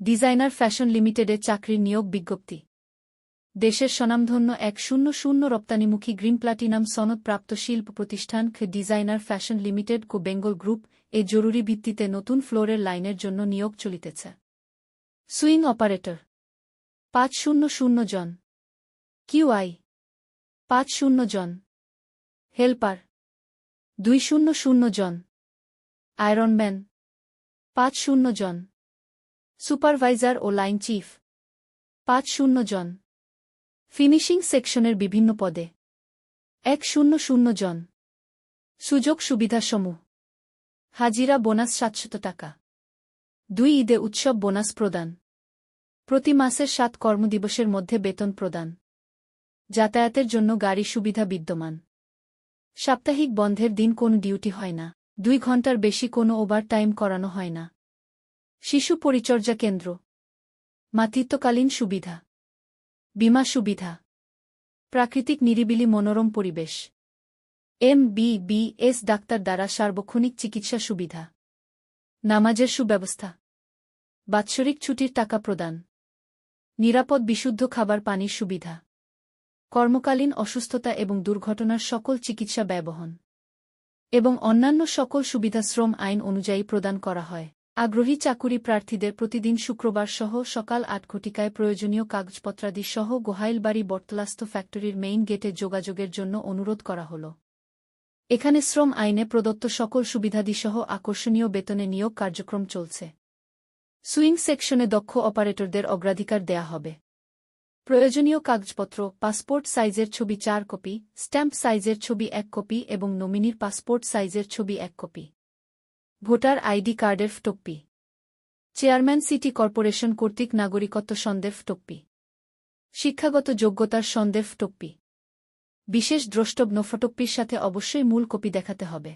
Designer fashion লিমিটেডে চাকরির নিয়োগ বিজ্ঞপ্তি। দেশের স্বনামধন্য এক শূন্য শূন্য রপ্তানিমুখী গ্রিন প্লাটিনাম সনদপ্রাপ্ত শিল্প প্রতিষ্ঠান খ designer fashion limited co Bengal group এ জরুরি ভিত্তিতে নতুন ফ্লোরের লাইনের জন্য নিয়োগ চলিতেছে। Sewing operator. পাঁচ শূন্য শূন্য জন। কিউআই পাঁচ শূন্য জন। হেল্পার। দুই শূন্য শূন্য জন। আয়রনম্যান পাঁচ শূন্য জন। সুপারভাইজার ও লাইন চিফ। পাঁচ শূন্য জন। ফিনিশিং সেকশনের বিভিন্ন পদে। এক শূন্য শূন্য জন। সুযোগ সুবিধাসমূহ। হাজিরা বোনাস সাতশত টাকা। দুই ঈদে উৎসব বোনাস প্রদান। প্রতি মাসের সাত কর্মদিবসের মধ্যে বেতন প্রদান। যাতায়াতের জন্য গাড়ি সুবিধা বিদ্যমান। সাপ্তাহিক বন্ধের দিন কোনো ডিউটি হয় না। দুই ঘণ্টার বেশি কোনো ওভারটাইম করানো হয় না। শিশু পরিচর্যা কেন্দ্র। মাতৃত্বকালীন সুবিধা। বিমা সুবিধা। প্রাকৃতিক নিরিবিলি মনোরম পরিবেশ। এম বি বি ডাক্তার দ্বারা সার্বক্ষণিক চিকিৎসা সুবিধা। নামাজের সুব্যবস্থা। বাৎসরিক ছুটির টাকা প্রদান। নিরাপদ বিশুদ্ধ খাবার পানির সুবিধা। কর্মকালীন অসুস্থতা এবং দুর্ঘটনার সকল চিকিৎসা ব্যয়বহন। এবং অন্যান্য সকল সুবিধা শ্রম আইন অনুযায়ী প্রদান করা হয়। আগ্রহী চাকুরি প্রার্থীদের প্রতিদিন শুক্রবার সহ সকাল আট ঘটিকায় প্রয়োজনীয় কাগজপত্রাদি সহ গোহাইলবাড়ি বটতলাস্থ ফ্যাক্টরির মেইন গেটে যোগাযোগের জন্য অনুরোধ করা হল। এখানে শ্রম আইনে প্রদত্ত সকল সুবিধাদিসহ আকর্ষণীয় বেতনে নিয়োগ কার্যক্রম চলছে। সুইং সেকশনে দক্ষ অপারেটরদের অগ্রাধিকার দেয়া হবে। প্রয়োজনীয় কাগজপত্র, পাসপোর্ট সাইজের ছবি চার কপি, স্ট্যাম্প সাইজের ছবি এক কপি এবং নমিনির পাসপোর্ট সাইজের ছবি এক কপি। ভোটার আইডি কার্ডের ফটোকপি চেয়ারম্যান সিটি কর্পোরেশন কর্তৃক নাগরিকত্ব সন্দেহ ফটোকপি শিক্ষাগত যোগ্যতার সন্দেহ ফটোকপি বিশেষ দ্রষ্টব্য ফটোকপির সাথে অবশ্যই মূল কপি দেখাতে হবে।